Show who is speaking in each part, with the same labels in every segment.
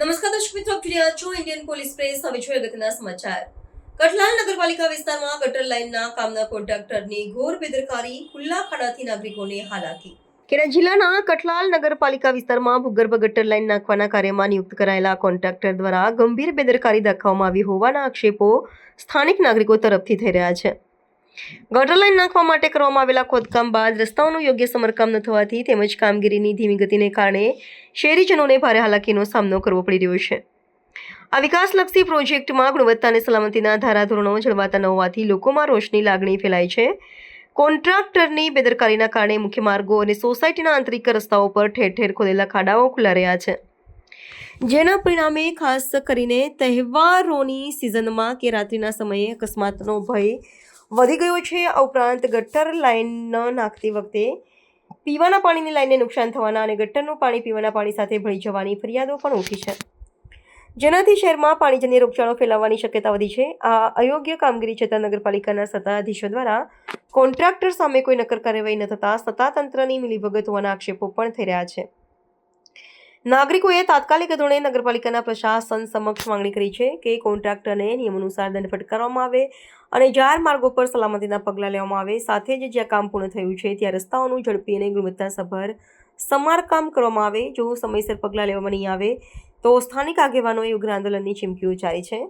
Speaker 1: નમસ્કાર દર્શક મિત્રો, આપ છો ઇન્ડિયન પોલીસ પ્રેસ હવે જોઈએ અગત્યના સમાચાર. કઠલાલ નગરપાલિકા વિસ્તારમાં ગટર લાઇનના કામના કોન્ટ્રાક્ટરની ઘોર બેદરકારી ખુલ્લા ખાડાથી નાગરિકોને હાલાકી ખેડા જિલ્લાના કઠલાલ નગરપાલિકા વિસ્તારમાં ભૂગર્ભ ગટર લાઇન નાખવાના કાર્યમાં નિયુક્ત કરાયેલા કોન્ટ્રાક્ટર દ્વારા ગંભીર બેદરકારી દાખવવામાં આવી હોવાના આક્ષેપો સ્થાનિક નાગરિકો તરફથી થઈ રહ્યા છે. ગટર લાઇન નાખવા માટે કરવામાં આવેલા ખોદકામ બાદ રસ્તાઓનું યોગ્ય સમારકામ ન થવાથી તેમજ કામગીરીની ધીમી ગતિને કારણે શહેરીજનોને ભારે હાલાકીનો સામનો કરવો પડી રહ્યો છે. આ વિકાસલક્ષી પ્રોજેક્ટમાં ગુણવત્તા અને સલામતીના ધારાધોરણો જળવાતા ન હોવાથી લોકોમાં રોષની લાગણી ફેલાય છે. કોન્ટ્રાક્ટરની બેદરકારીના કારણે મુખ્ય માર્ગો અને સોસાયટીના આંતરિક રસ્તાઓ પર ઠેર ઠેર ખોદેલા ખાડાઓ ખુલ્લા રહ્યા છે. જેના પરિણામે ખાસ કરીને તહેવારોની સિઝનમાં કે રાત્રિના સમયે અકસ્માતનો ભય વધી ગયો છે આ ઉપરાંત ગટર લાઇન ન નાખતી વખતે પીવાના પાણીની લાઇનને નુકસાન થવાના અને ગટરનું પાણી પીવાના પાણી સાથે ભળી જવાની ફરિયાદો પણ ઉઠી છે. જેનાથી શહેરમાં પાણીજન્ય રોગચાળો ફેલાવવાની શક્યતા વધી છે. આ અયોગ્ય કામગીરી છતાં નગરપાલિકાના સત્તાધીશો દ્વારા કોન્ટ્રાક્ટર સામે કોઈ નક્કર કાર્યવાહી ન થતાં સત્તાતંત્રની મિલીભગત હોવાના આક્ષેપો પણ થઈ રહ્યા છે. નાગરિકોએ તાત્કાલિક ધોરણે નગરપાલિકાના પ્રશાસન સમક્ષ માંગણી કરી છે કે કોન્ટ્રાક્ટરને નિયમાનુસાર દંડ ફટકારવામાં આવે અને જાહેર માર્ગો પર સલામતીના પગલાં લેવામાં આવે. સાથે જ જ્યાં કામ પૂર્ણ થયું છે ત્યાં રસ્તાઓનું ઝડપી અને ગુણવત્તાસભર સમારકામ કરવામાં આવે. જો સમયસર પગલાં લેવામાં નહીં આવે તો સ્થાનિક આગેવાનોએ ઉગ્ર આંદોલનની ચીમકી ઉચ્ચારી છે.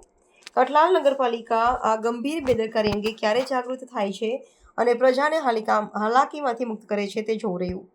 Speaker 1: કઠલાલ નગરપાલિકા આ ગંભીર બેદરકારી અંગે ક્યારે જાગૃત થાય છે અને પ્રજાને હાલિકા હાલાકીમાંથી મુક્ત કરે છે તે જોવું રહ્યું.